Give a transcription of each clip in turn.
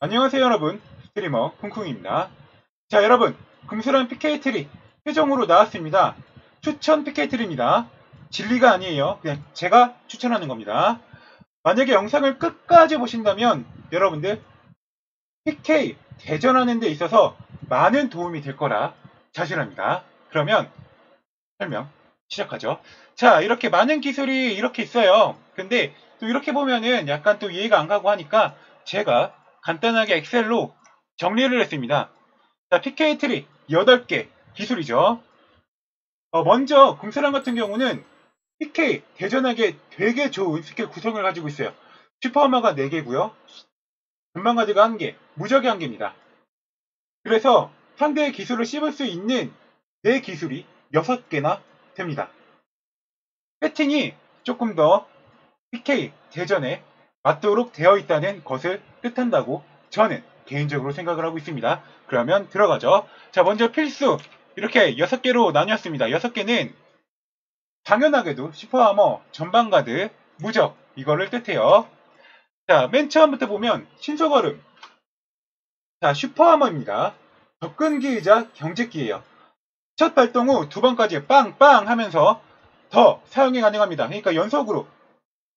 안녕하세요 여러분. 스트리머 쿵쿵입니다. 자 여러분. 금수란 PK 트리 최종으로 나왔습니다. 추천 PK 트리입니다. 진리가 아니에요. 그냥 제가 추천하는 겁니다. 만약에 영상을 끝까지 보신다면 여러분들 PK 대전하는 데 있어서 많은 도움이 될 거라 자신합니다. 그러면 설명 시작하죠. 자 이렇게 많은 기술이 이렇게 있어요. 근데 또 이렇게 보면은 약간 또 이해가 안 가고 하니까 제가 간단하게 엑셀로 정리를 했습니다. 자, PK 트리 8개 기술이죠. 어, 먼저 궁사람 같은 경우는 PK 대전하게 되게 좋은 스킬 구성을 가지고 있어요. 슈퍼하마가 4개고요. 금방가드가 1개, 무적이 1개입니다. 그래서 상대의 기술을 씹을 수 있는 내 기술이 6개나 됩니다. 배팅이 조금 더 PK 대전에 맞도록 되어 있다는 것을 뜻한다고 저는 개인적으로 생각을 하고 있습니다. 그러면 들어가죠. 자, 먼저 필수. 이렇게 6개로 나뉘었습니다. 6개는 당연하게도 슈퍼하머, 전방가드, 무적 이거를 뜻해요. 자, 맨 처음부터 보면 신속얼음. 자, 슈퍼하머입니다. 접근기이자 경직기예요. 첫 발동 후 두 번까지 빵빵 하면서 더 사용이 가능합니다. 그러니까 연속으로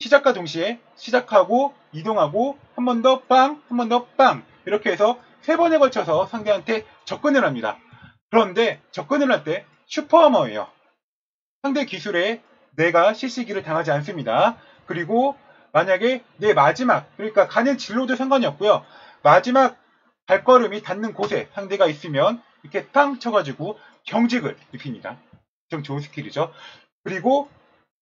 시작과 동시에 시작하고 이동하고 한 번 더 빵, 한 번 더 빵 이렇게 해서 세 번에 걸쳐서 상대한테 접근을 합니다. 그런데 접근을 할 때 슈퍼하머예요. 상대 기술에 내가 CC기를 당하지 않습니다. 그리고 만약에 내 마지막 그러니까 가는 진로도 상관이 없고요. 마지막 발걸음이 닿는 곳에 상대가 있으면 이렇게 탕 쳐가지고 경직을 입힙니다. 좀 좋은 스킬이죠. 그리고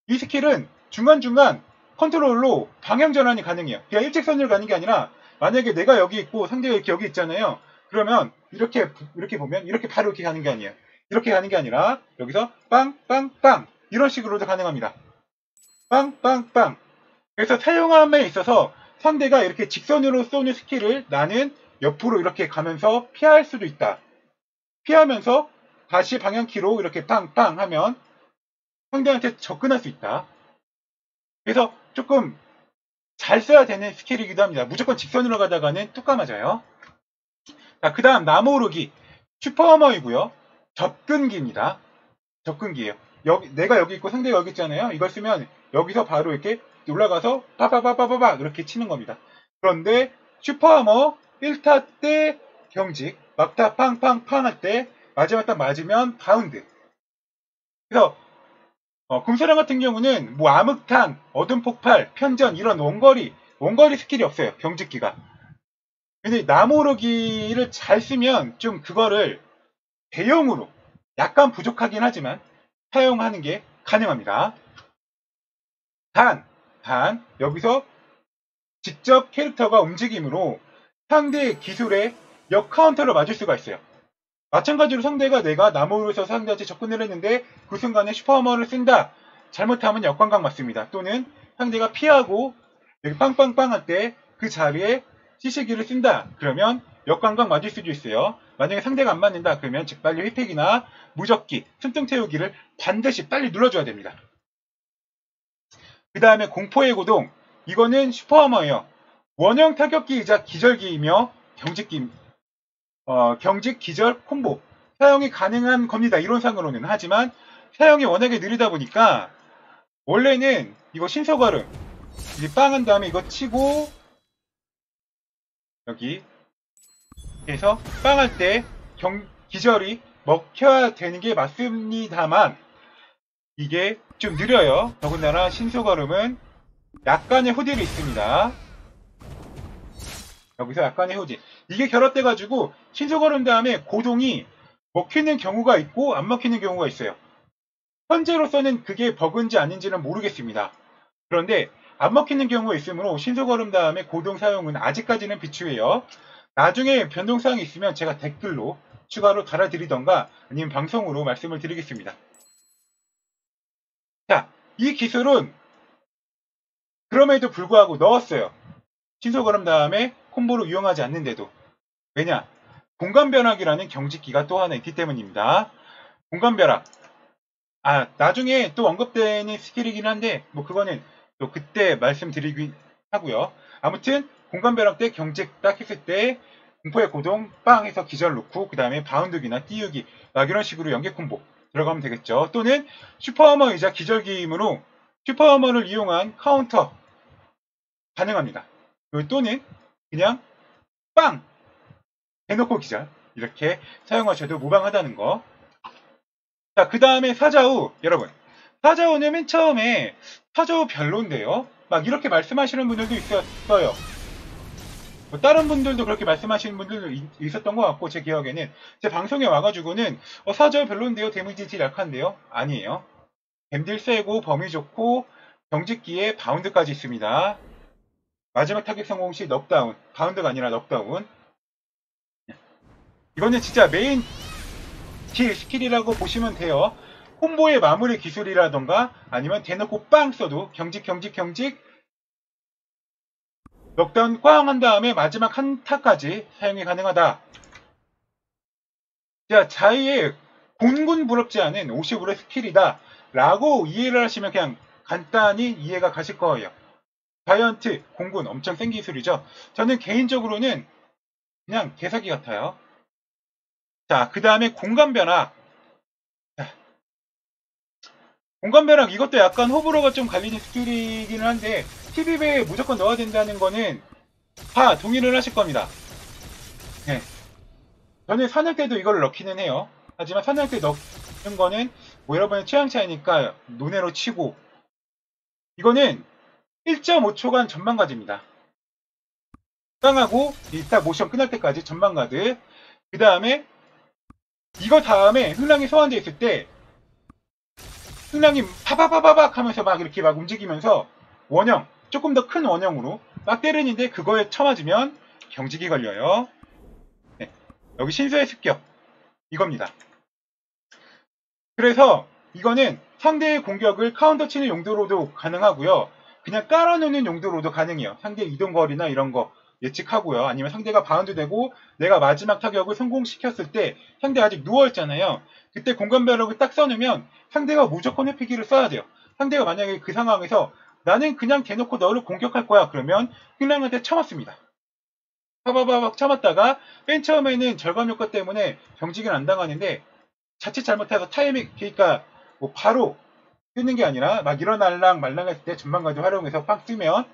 이 스킬은 중간중간 컨트롤로 방향 전환이 가능해요. 그냥 일직선으로 가는 게 아니라 만약에 내가 여기 있고 상대가 이렇게 여기 있잖아요. 그러면 이렇게 이렇게 보면 이렇게 바로 이렇게 가는 게 아니에요. 이렇게 가는 게 아니라 여기서 빵빵빵 이런 식으로도 가능합니다. 빵빵빵 그래서 사용함에 있어서 상대가 이렇게 직선으로 쏘는 스킬을 나는 옆으로 이렇게 가면서 피할 수도 있다. 피하면서 다시 방향키로 이렇게 빵빵 하면 상대한테 접근할 수 있다. 그래서 조금 잘 써야 되는 스킬이기도 합니다. 무조건 직선으로 가다가는 뚝 까맞아요. 자, 그 다음 나무 오르기 슈퍼어머이고요. 접근기입니다. 접근기예요. 여기 내가 여기 있고 상대가 여기 있잖아요. 이걸 쓰면 여기서 바로 이렇게 올라가서 빠바바바바바 이렇게 치는 겁니다. 그런데 슈퍼어머 1타 때 경직, 막타 팡팡팡 할 때 마지막 딱 맞으면 바운드. 그래서 어, 금소랑 같은 경우는 뭐 암흑탄, 어둠 폭발, 편전 이런 원거리 원거리 스킬이 없어요. 경직기가. 근데 나무르기를 잘 쓰면 좀 그거를 대형으로 약간 부족하긴 하지만 사용하는 게 가능합니다. 단, 단 여기서 직접 캐릭터가 움직임으로 상대의 기술에 역 카운터를 맞을 수가 있어요. 마찬가지로 상대가 내가 나무로서 상대한테 접근을 했는데 그 순간에 슈퍼머를 쓴다. 잘못하면 역광각 맞습니다. 또는 상대가 피하고 여기 빵빵빵 할 때 그 자리에 시시기를 쓴다. 그러면 역광각 맞을 수도 있어요. 만약에 상대가 안 맞는다. 그러면 즉빨리 회팩이나 무적기, 틈틈 태우기를 반드시 빨리 눌러줘야 됩니다. 그 다음에 공포의 고동. 이거는 슈퍼하머예요. 원형 타격기이자 기절기이며 경직기 어, 경직 기절 콤보 사용이 가능한 겁니다. 이론상으로는 하지만 사용이 워낙에 느리다 보니까 원래는 이거 신속얼음 이제 빵한 다음에 이거 치고 여기 해서 빵할 때 경, 기절이 먹혀야 되는 게 맞습니다만 이게 좀 느려요. 더군다나 신속얼음은 약간의 후딜이 있습니다. 여기서 약간의 후딜. 이게 결합돼가지고 신속 얼음 다음에 고동이 먹히는 경우가 있고 안 먹히는 경우가 있어요. 현재로서는 그게 버그인지 아닌지는 모르겠습니다. 그런데 안 먹히는 경우가 있으므로 신속 얼음 다음에 고동 사용은 아직까지는 비추해요. 나중에 변동사항이 있으면 제가 댓글로 추가로 달아드리던가 아니면 방송으로 말씀을 드리겠습니다. 자, 이 기술은 그럼에도 불구하고 넣었어요. 신속 얼음 다음에 콤보로 이용하지 않는데도 왜냐? 공간 변화기라는 경직기가 또 하나 있기 때문입니다. 공간 변화. 아, 나중에 또 언급되는 스킬이긴 한데, 뭐 그거는 또 그때 말씀드리긴 하고요. 아무튼 공간벼락 때 경직 딱 했을 때 공포의 고동 빵 해서 기절 놓고 그 다음에 바운드기나 띄우기 막 이런 식으로 연계 콤보 들어가면 되겠죠. 또는 슈퍼어머이자 기절기임으로 슈퍼어머를 이용한 카운터 가능합니다. 그리고 또는 그냥 빵 대놓고 기절 이렇게 사용하셔도 무방하다는 거. 자, 그 다음에 사자우. 여러분. 사자우는 맨 처음에 사자우 별론데요. 막 이렇게 말씀하시는 분들도 있었어요. 뭐 다른 분들도 그렇게 말씀하시는 분들도 이- 있었던 것 같고 제 기억에는. 제 방송에 와가지고는 어, 사저 별론데요. 데미지 질 약한데요. 아니에요. 뱀딜 세고 범위 좋고 경직기에 바운드까지 있습니다. 마지막 타격 성공 시 넉다운 바운드가 아니라 넉다운 이거는 진짜 메인 킬 스킬이라고 보시면 돼요 콤보의 마무리 기술이라던가 아니면 대놓고 빵 써도 경직 경직 경직 넉다운 꽝 한 다음에 마지막 한타까지 사용이 가능하다. 자, 자이의 곤곤부럽지 않은 50으로의 스킬이다. 라고 이해를 하시면 그냥 간단히 이해가 가실 거예요. 자이언트, 공군 엄청 센 기술이죠. 저는 개인적으로는 그냥 개사기 같아요. 자, 그 다음에 공간 변화. 자, 공간 변화 이것도 약간 호불호가 좀 갈리는 스킬이기는 한데 TV배에 무조건 넣어야 된다는 거는 다 동의를 하실 겁니다. 네. 저는 사냥 때도 이걸 넣기는 해요. 하지만 사냥 때 넣는 거는 뭐 여러분의 취향 차이니까 논외로 치고 이거는 1.5초간 전망가드입니다. 땅하고 이딱 모션 끝날 때까지 전망가드 그 다음에 이거 다음에 흥랑이 소환되어 있을 때 흥랑이 파바바바박 하면서 막 이렇게 막 움직이면서 원형 조금 더 큰 원형으로 막 때리는데 그거에 쳐맞으면 경직이 걸려요. 네, 여기 신수의 습격 이겁니다. 그래서 이거는 상대의 공격을 카운터 치는 용도로도 가능하고요. 그냥 깔아놓는 용도로도 가능해요. 상대 이동거리나 이런 거 예측하고요. 아니면 상대가 바운드 되고 내가 마지막 타격을 성공시켰을 때 상대 아직 누워있잖아요. 그때 공간벼락을 딱 써놓으면 상대가 무조건 회피기를 써야 돼요. 상대가 만약에 그 상황에서 나는 그냥 대놓고 너를 공격할 거야. 그러면 힐랑한테 참았습니다. 파바바박 참았다가 맨 처음에는 절감 효과 때문에 경직은 안 당하는데 자칫 잘못해서 타이밍 그러니까 뭐 바로 뜨는 게 아니라 막 일어날랑 말랑 했을 때 전망까지 활용해서 빵 뜨면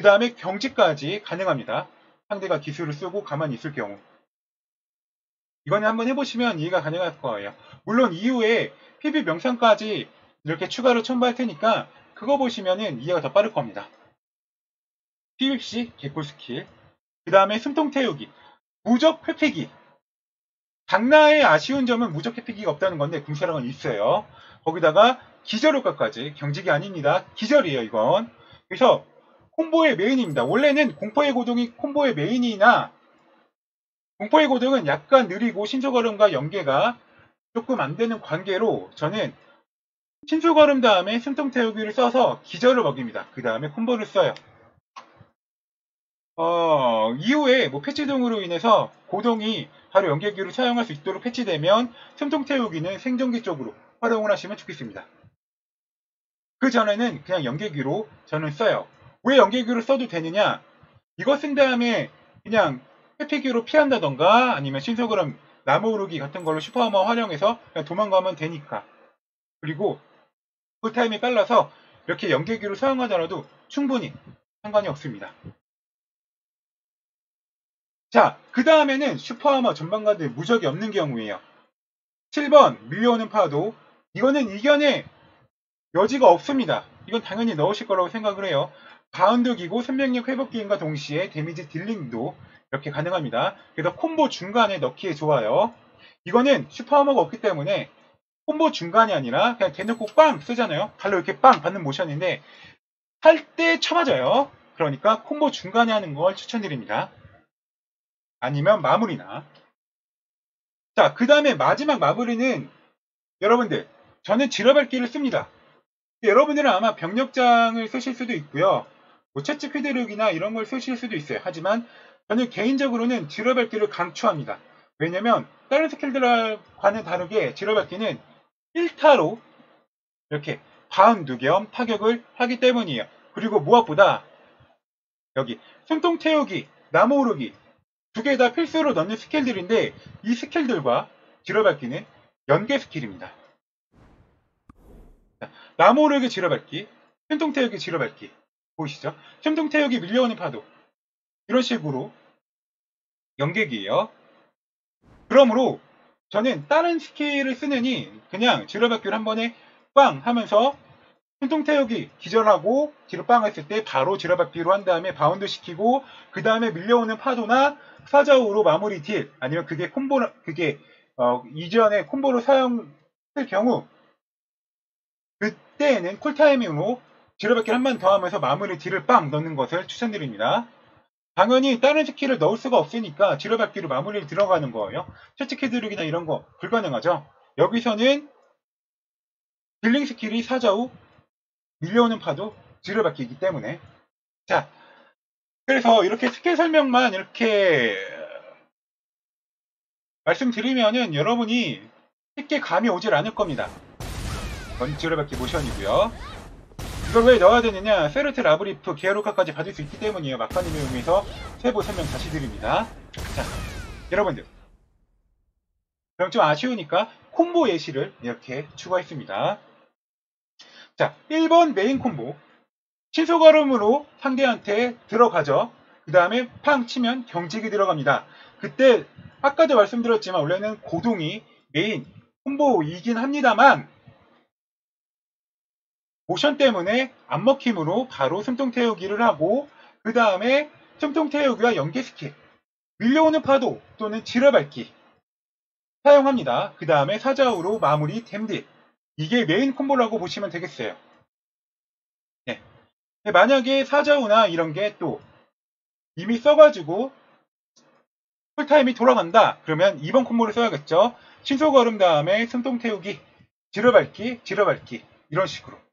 그 다음에 경직까지 가능합니다. 상대가 기술을 쓰고 가만히 있을 경우. 이거는 한번 해보시면 이해가 가능할 거예요. 물론 이후에 PB 명상까지 이렇게 추가로 첨부할 테니까 그거 보시면은 이해가 더 빠를 겁니다. PVC 개꿀 스킬. 그 다음에 숨통 태우기. 무적 회피기. 강나의 아쉬운 점은 무적 회피기가 없다는 건데 궁사랑은 있어요. 거기다가 기절 효과까지 경직이 아닙니다. 기절이에요 이건. 그래서 콤보의 메인입니다. 원래는 공포의 고동이 콤보의 메인이나 공포의 고동은 약간 느리고 신속걸음과 연계가 조금 안 되는 관계로 저는 신속걸음 다음에 숨통 태우기를 써서 기절을 먹입니다. 그 다음에 콤보를 써요. 어, 이후에 뭐 패치 등으로 인해서 고동이 바로 연계기로 사용할 수 있도록 패치되면 숨통 태우기는 생존기 쪽으로 활용을 하시면 좋겠습니다. 그 전에는 그냥 연계기로 저는 써요. 왜 연계기로 써도 되느냐? 이거 쓴 다음에 그냥 회피기로 피한다던가 아니면 신속으로 나무 오르기 같은 걸로 슈퍼하머 활용해서 도망가면 되니까. 그리고 그 타임이 빨라서 이렇게 연계기로 사용하더라도 충분히 상관이 없습니다. 자, 그 다음에는 슈퍼하머 전방가드 무적이 없는 경우에요. 7번 밀려오는 파도 이거는 이견의 여지가 없습니다. 이건 당연히 넣으실 거라고 생각을 해요. 바운드기고 생명력 회복기인과 동시에 데미지 딜링도 이렇게 가능합니다. 그래서 콤보 중간에 넣기에 좋아요. 이거는 슈퍼하머가 없기 때문에 콤보 중간이 아니라 그냥 대놓고 빵 쓰잖아요. 발로 이렇게 빵 받는 모션인데 할 때 쳐맞아요. 그러니까 콤보 중간에 하는 걸 추천드립니다. 아니면 마무리나 자, 그 다음에 마지막 마무리는 여러분들 저는 지러밟기를 씁니다. 여러분들은 아마 병력장을 쓰실 수도 있고요. 뭐 채찍 휘두르기나 이런 걸 쓰실 수도 있어요. 하지만 저는 개인적으로는 지러밟기를 강추합니다. 왜냐면 다른 스킬들과는 다르게 지러밟기는 1타로 이렇게 바운드 겸 타격을 하기 때문이에요. 그리고 무엇보다 여기 숨통 태우기, 나무 오르기 두 개 다 필수로 넣는 스킬들인데 이 스킬들과 지뢰밟기는 연계 스킬입니다. 자, 나무 오르기 지뢰밟기, 숨통 태우기 지뢰밟기 숨통 태우기 밀려오는 파도 이런 식으로 연계기예요. 그러므로 저는 다른 스킬을 쓰느니 그냥 지뢰밟기를 한 번에 빵 하면서 태우기 기절하고 뒤로 빵 했을 때 바로 지뢰밟기로 한 다음에 바운드 시키고 그 다음에 밀려오는 파도나 사자우로 마무리 딜 아니면 그게 콤보 그게 어, 이전에 콤보로 사용할 경우 그때는 쿨타이밍으로 지뢰받기를 한번 더 하면서 마무리 딜을 빵 넣는 것을 추천드립니다. 당연히 다른 스킬을 넣을 수가 없으니까 지뢰받기로 마무리를 들어가는 거예요. 채찍해 드리기나 이런 거 불가능하죠. 여기서는 딜링 스킬이 사자우 밀려오는 파도 지뢰받기이기 때문에 자 그래서 이렇게 스킬 설명만 이렇게 말씀드리면은 여러분이 쉽게 감이 오질 않을 겁니다. 이건 지뢰받기 모션이고요. 이걸 왜 넣어야 되느냐? 세르트 라브리프 기아로카까지 받을 수 있기 때문이에요. 마카님을 이용해서 세부 설명 다시 드립니다. 자, 여러분들. 그럼 좀 아쉬우니까 콤보 예시를 이렇게 추가했습니다. 자, 1번 메인 콤보. 신속얼음으로 상대한테 들어가죠. 그 다음에 팡 치면 경직이 들어갑니다. 그때 아까도 말씀드렸지만 원래는 고동이 메인 콤보이긴 합니다만 모션 때문에 안 먹힘으로 바로 숨통 태우기를 하고 그 다음에 숨통 태우기와 연계 스킬 밀려오는 파도 또는 지뢰밟기 사용합니다. 그 다음에 사자우로 마무리 댐딜 이게 메인 콤보라고 보시면 되겠어요. 네. 만약에 사자우나 이런 게 또 이미 써가지고 풀타임이 돌아간다. 그러면 2번 콤보를 써야겠죠. 신속 얼음 다음에 숨통 태우기, 지뢰밟기, 지뢰밟기 이런 식으로.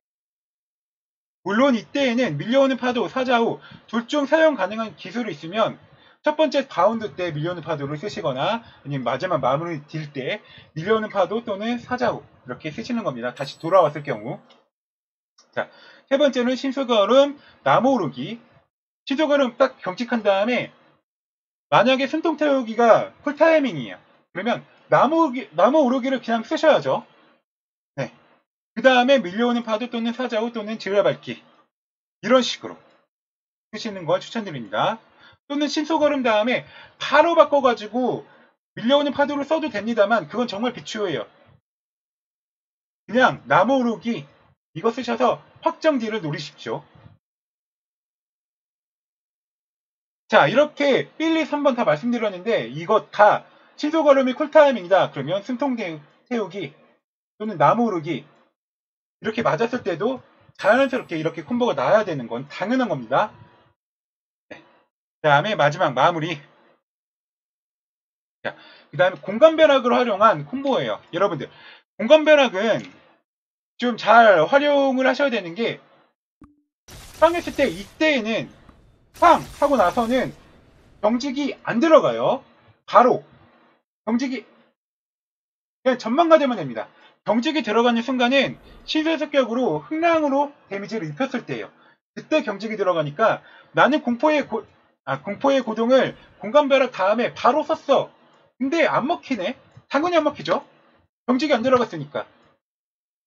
물론 이때에는 밀려오는 파도, 사자우 둘 중 사용 가능한 기술이 있으면 첫 번째 바운드 때 밀려오는 파도를 쓰시거나 아니면 마지막 마무리 딜 때 밀려오는 파도 또는 사자우 이렇게 쓰시는 겁니다. 다시 돌아왔을 경우. 자, 세 번째는 신속얼음, 나무 오르기. 신속얼음 딱 경직한 다음에 만약에 숨통 태우기가 쿨타이밍이에요. 그러면 나무, 나무 오르기를 그냥 쓰셔야죠. 네. 그 다음에 밀려오는 파도 또는 사자우 또는 지뢰밟기. 이런 식으로 쓰시는 걸 추천드립니다. 또는 신속얼음 다음에 바로 바꿔가지고 밀려오는 파도를 써도 됩니다만 그건 정말 비추어예요. 그냥 나무 오르기 이거 쓰셔서 확정 딜을 노리십시오. 자 이렇게 1, 2, 3번 다 말씀드렸는데 이거 다 신속얼음이 쿨타이밍이다. 그러면 숨통 태우기 또는 나무 오르기 이렇게 맞았을 때도 자연스럽게 이렇게 콤보가 나와야 되는 건 당연한 겁니다. 네. 그 다음에 마지막 마무리 그 다음에 공간변학을 활용한 콤보예요. 여러분들 공간변학은 좀잘 활용을 하셔야 되는 게 빵했을 때 이때에는 빵 하고 나서는 경직이 안 들어가요. 바로 경직이 그냥 전망가 되면 됩니다. 경직이 들어가는 순간은 신세 습격으로 흥랑으로 데미지를 입혔을 때예요. 그때 경직이 들어가니까 나는 공포의 고, 아, 공포의 고동을 공간벼락 다음에 바로 썼어. 근데 안 먹히네. 당연히 안 먹히죠. 경직이 안 들어갔으니까.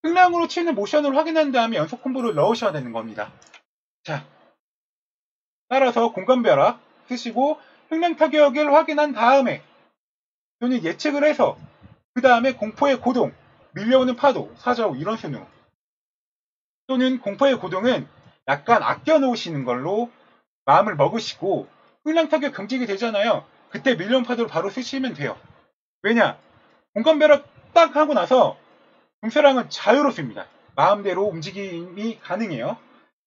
흥랑으로 치는 모션을 확인한 다음에 연속 콤보를 넣으셔야 되는 겁니다. 자, 따라서 공간벼락 쓰시고 흥랑 타격을 확인한 다음에 또는 예측을 해서 그 다음에 공포의 고동 밀려오는 파도, 사자우 이런 순으로 또는 공포의 고동은 약간 아껴 놓으시는 걸로 마음을 먹으시고 훈랑 타격 경직이 되잖아요. 그때 밀려온 파도를 바로 쓰시면 돼요. 왜냐? 공간벼락 딱 하고 나서 공세랑은 자유롭습니다. 마음대로 움직임이 가능해요.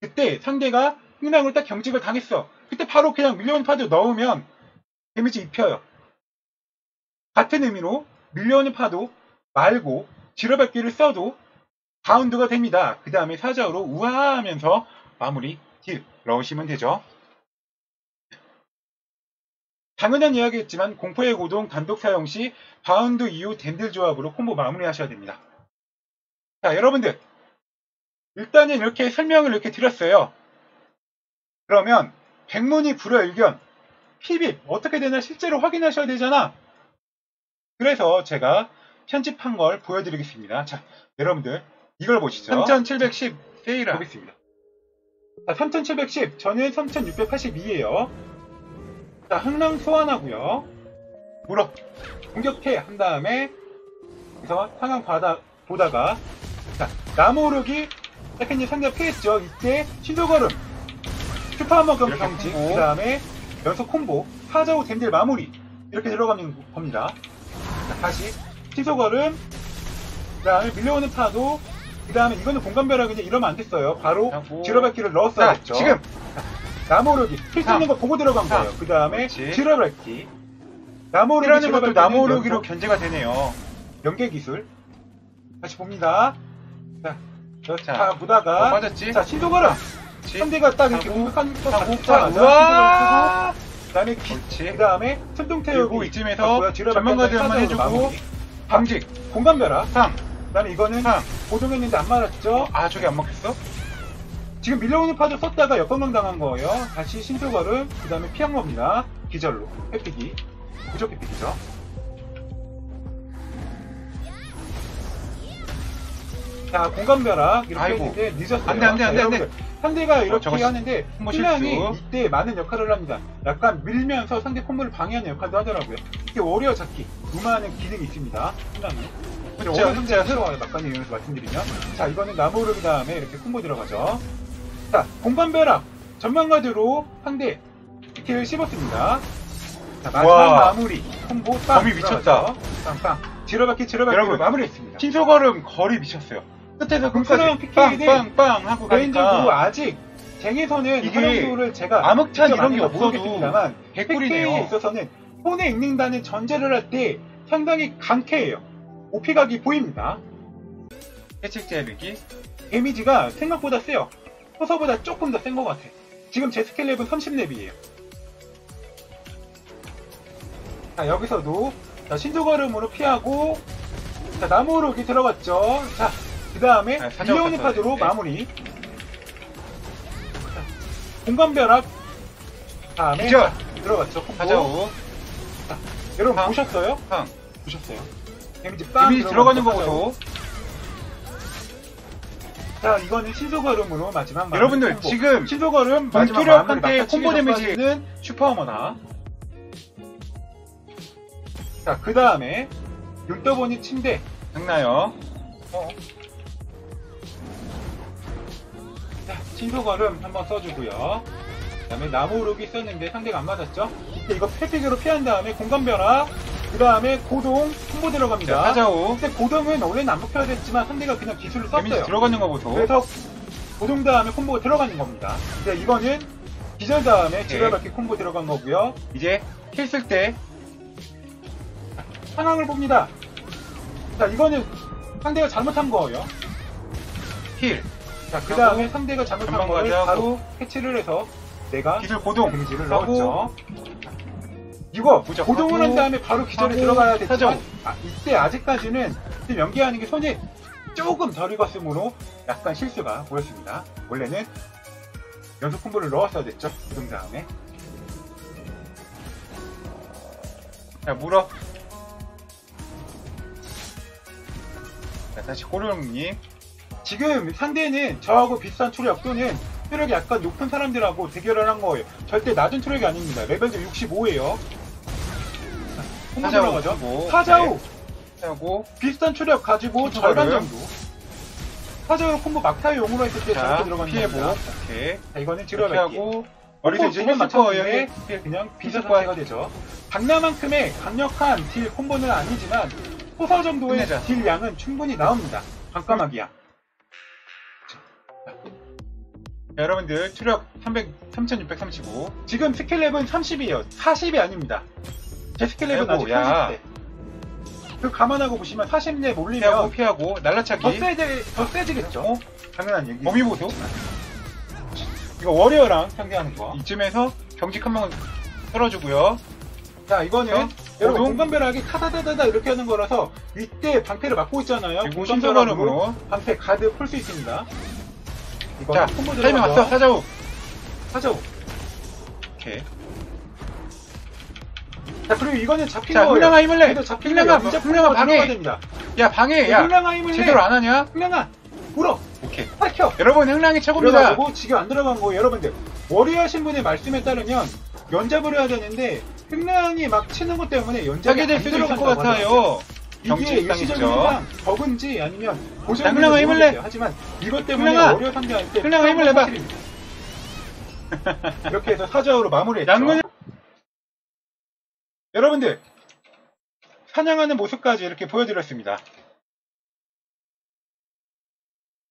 그때 상대가 횡랑을 딱 경직을 당했어. 그때 바로 그냥 밀려오는 파도 넣으면 데미지 입혀요. 같은 의미로 밀려오는 파도 말고 지뢰밟기를 써도 바운드가 됩니다. 그 다음에 사자우로 우아하면서 마무리 딜 넣으시면 되죠. 당연한 이야기였지만 공포의 고동 단독 사용 시 바운드 이후 댄들 조합으로 콤보 마무리 하셔야 됩니다. 자 여러분들 일단은 이렇게 설명을 이렇게 드렸어요. 그러면 백문이 불여일견. PB 어떻게 되나 실제로 확인하셔야 되잖아. 그래서 제가 편집한 걸 보여드리겠습니다. 자, 여러분들 이걸 보시죠. 3710 세이라. 보겠습니다. 자, 3710 저는 3682예요. 자, 흥랑 소환하고요. 물어 공격해 한 다음에 그래서 상황 받아 보다가 자, 나무 오르기 세컨님 상대 피했죠. 이때 신도걸음 슈퍼하머금 이렇게 경직 콤보. 그 다음에 연속 콤보 사자우 댐딜 마무리 이렇게 들어가는 겁니다. 자, 다시 신소걸음 그 다음에 밀려오는 파도 그 다음에 이거는 공간벼락인데 이러면 안 됐어요. 바로 하고. 지러밟기를 넣었어야 자, 됐죠. 지금 나무 오르기 필수 삼. 있는 거 보고 들어간 삼. 거예요. 그 다음에 그렇지. 지러밟기 나무 오르기 이라는 것도 지러밟기는 나무 오르기로 연속 견제가 되네요. 연계 기술 다시 봅니다. 자, 저 자, 다 보다가 어, 빠졌지? 자 신도걸음. 상대가 딱 이렇게 공격한 거 하고, 같자마자 우와! 그 다음에 기. 그 다음에 순동태우기 그리고 이쯤에서 한번 해주고 방직, 공간 벼락 상, 그 다음에 이거는 상. 고정했는데 안 맞았죠? 아, 저게 안 먹혔어? 지금 밀려오는 파도 썼다가 역건강 당한 거예요. 다시 신소걸음 그 다음에 피한 겁니다. 기절로. 회피기. 부족 회피기죠 자 공간 벼락 이렇게 아이고. 했는데 늦었어요 안 돼, 안 돼, 안 돼, 안 돼. 상대가 이렇게 저거 시- 하는데 콤보 신랑이 실수. 이때 많은 역할을 합니다 약간 밀면서 상대 콤보를 방해하는 역할도 하더라고요 이게 워리어 잡기 무마하는 기능이 있습니다 신랑이 그쵸, 오늘 상대가 그쵸. 새로워요 막간의 이용해서 말씀드리면 자 이거는 나무 오르기 다음에 이렇게 콤보 들어가죠 자 공간 벼락 전면가드로 상대 킬을 씹었습니다 자 마지막 와. 마무리 콤보 빵 범위 들어가죠. 빵 빵 지러받기 지러받기 여러분, 마무리했습니다 신소걸음 거리 미쳤어요. 끝에서 PK 는 빵빵빵 하고 개인적으로 가니까 아직 쟁에서는 이게 활용도를 제가 암흑찬 직접 이런 게 아니까 없어도 모르겠습니다만 개꿀이네요. PK에 있어서는 손에 읽는다는 전제를 할 때 상당히 강쾌해요 오피각이 보입니다 해책 제비기 데미지가 생각보다 세요. 호서보다 조금 더 센 것 같아. 지금 제 스킬 랩은 30렙이에요. 자, 여기서도 자, 신조걸음으로 피하고 자, 나무 오르기 들어갔죠. 자, 그 다음에 아, 밀려오는 탔어야 파도로 되는데. 마무리. 자, 공간벼락 다음에 기절! 자, 들어갔죠. 콤보. 사자우 여러분 상. 보셨어요? 상 보셨어요. 데미지 빵 데미지 들어가는 거 사자우. 보소. 자, 이거는 신소걸음으로 마지막 마무리 여러분들 콤보. 지금 신조걸음 마지막 동투력한테 마무리 콤보 데미지. 는 슈퍼어머나 자그 다음에 윤떠보니 침대 장나요. 어. 신소걸음 한번 써주고요 그 다음에 나무 오르기 썼는데 상대가 안 맞았죠 이때 이거 패픽으로 피한 다음에 공간 변화 그 다음에 고동 콤보 들어갑니다 자, 사자우 근데 고동은 원래는 안 먹혀야 됐지만 상대가 그냥 기술을 데미지 썼어요 들어가는 거 보소. 그래서 고동 다음에 콤보가 들어가는 겁니다. 근데 이거는 기절 다음에 네. 지뢰받기 콤보 들어간 거고요. 이제 킬 쓸 때 상황을 봅니다. 자, 이거는 상대가 잘못한 거예요. 킬, 자, 그 다음에 상대가 잘못한 거를 과제하고 바로 캐치를 해서 내가 기술 고동, 데미지를 넣었죠. 이거 무적 고동을 한 다음에 바로 기절에 하고, 들어가야 사정. 아, 이때 아직까지는 지금 연기하는 게 손이 조금 덜 익었으므로 약간 실수가 보였습니다. 원래는 연속 콤보를 넣었어야 됐죠. 고동 다음에. 자 물어. 자 다시 꼬르릉님. 지금 상대는 저하고 비슷한 추력 또는 추력이 약간 높은 사람들하고 대결을 한 거예요. 절대 낮은 추력이 아닙니다. 레벨도 65예요. 콤보 사자우 들어가죠. 사자우 네, 하고 비슷한 추력 가지고 콤보를. 절반 정도. 사자우 콤보 막타의 용으로 했을 때자 저렇게 들어가는 피해보. 오케이. 자, 이거는. 하고 머리도 이제 힐 맞췄는데 맞췄는데 그냥 비슷하게가 되죠. 박나만큼의 강력한 딜 콤보는 아니지만 소사 정도의. 딜 양은 충분히 나옵니다. 반까마귀야. 여러분들 추력 300, 3635. 지금 스킬 랩은 30이에요. 40이 아닙니다. 제 스킬 랩은 아이고, 아직 야. 30대. 그 감안하고 보시면 40렙 피하고 올리면 피하고 날라차기. 더, 세지, 더 세지겠죠. 어? 당연한 얘기. 범위 보소. 이거 워리어랑 상대하는 거. 이쯤에서 경직 한번 썰어주고요. 자, 이거는 어? 여러분? 공간벼락이 타다다다다 이렇게 하는 거라서 이때 방패를 막고 있잖아요. 신소가름으로. 방패 가드 풀 수 있습니다. 자 타이밍 왔어. 사자우. 하죠. 오케이. 자 그리고 이거는 잡힌 자, 거예요. 흥량아 힘을 내. 그래도 잡힌 흥량아, 거예요. 이제 흥량아 풀고 방해. 야, 방해. 야, 흥량아 힘을 제대로 내. 안 하냐? 흥량아 물어. 오케이. 밝혀. 여러분, 흥량이 최고입니다. 그래가지고 지금 안 들어간 거예요. 여러분들 워리어 하신 분의 말씀에 따르면 연잡을 해야 되는데 흥량이 막 치는 것 때문에 연잡이 안 있을 것. 같아요. 정치 이게. 상황 적은지 아니면 자, 고정인지 흥량아, 힘을 내. 하지만 이것 때문에. 워리어 상대할 때 흥량아, 힘을 내봐. 이렇게 해서 사자우로 마무리했죠. 양근이 여러분들 사냥하는 모습까지 이렇게 보여드렸습니다.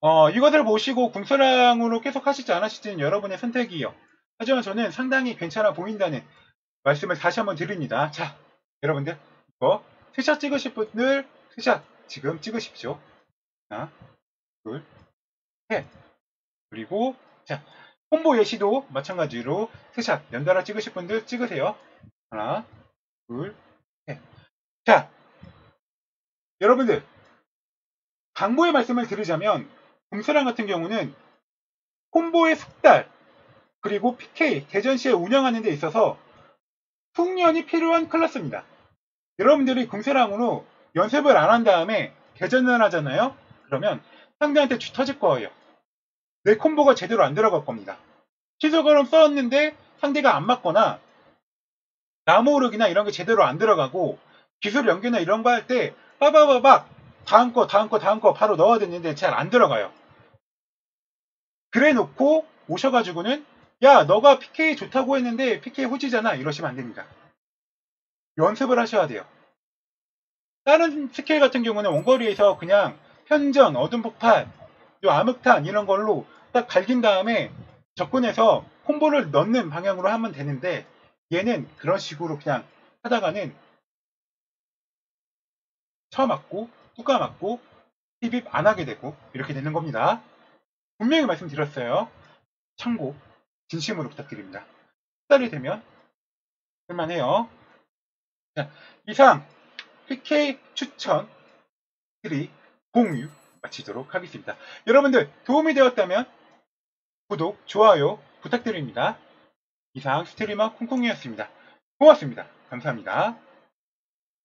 어, 이것을 보시고 궁서랑으로 계속 하실지 안 하실지는 여러분의 선택이요. 하지만 저는 상당히 괜찮아 보인다는 말씀을 다시 한번 드립니다. 자, 여러분들 이거 스샷 찍으실 분들 스샷 지금 찍으십시오. 하나, 둘, 셋. 그리고 자, 콤보 예시도 마찬가지로 스샷 연달아 찍으실 분들 찍으세요. 하나, 둘, 셋. 자, 여러분들 강보의 말씀을 드리자면 금수랑 같은 경우는 콤보의 숙달 그리고 PK 대전 시에 운영하는 데 있어서 숙련이 필요한 클래스입니다. 여러분들이 금수랑으로 연습을 안 한 다음에 대전을 하잖아요. 그러면 상대한테 쥐 터질 거예요. 내 콤보가 제대로 안 들어갈 겁니다. 시소걸음 써왔는데 상대가 안 맞거나 나무 오르기나 이런 게 제대로 안 들어가고 기술 연계나 이런 거 할 때 빠바바박 다음 거 다음 거 다음 거 바로 넣어야 되는데 잘 안 들어가요. 그래 놓고 오셔가지고는 야 너가 PK 좋다고 했는데 PK 호지잖아 이러시면 안 됩니다. 연습을 하셔야 돼요. 다른 스킬 같은 경우는 원거리에서 그냥 편전, 어둠 요 암흑탄 이런 걸로 딱 갈긴 다음에 접근해서 콤보를 넣는 방향으로 하면 되는데 얘는 그런 식으로 그냥 하다가는 쳐 맞고 뚜까 맞고 힙입 안 하게 되고 이렇게 되는 겁니다. 분명히 말씀드렸어요. 참고 진심으로 부탁드립니다. 달이 되면 할만해요. 자, 이상 PK 추천 3 공유 마치도록 하겠습니다. 여러분들 도움이 되었다면 구독, 좋아요 부탁드립니다. 이상 스트리머 콩콩이었습니다. 고맙습니다. 감사합니다.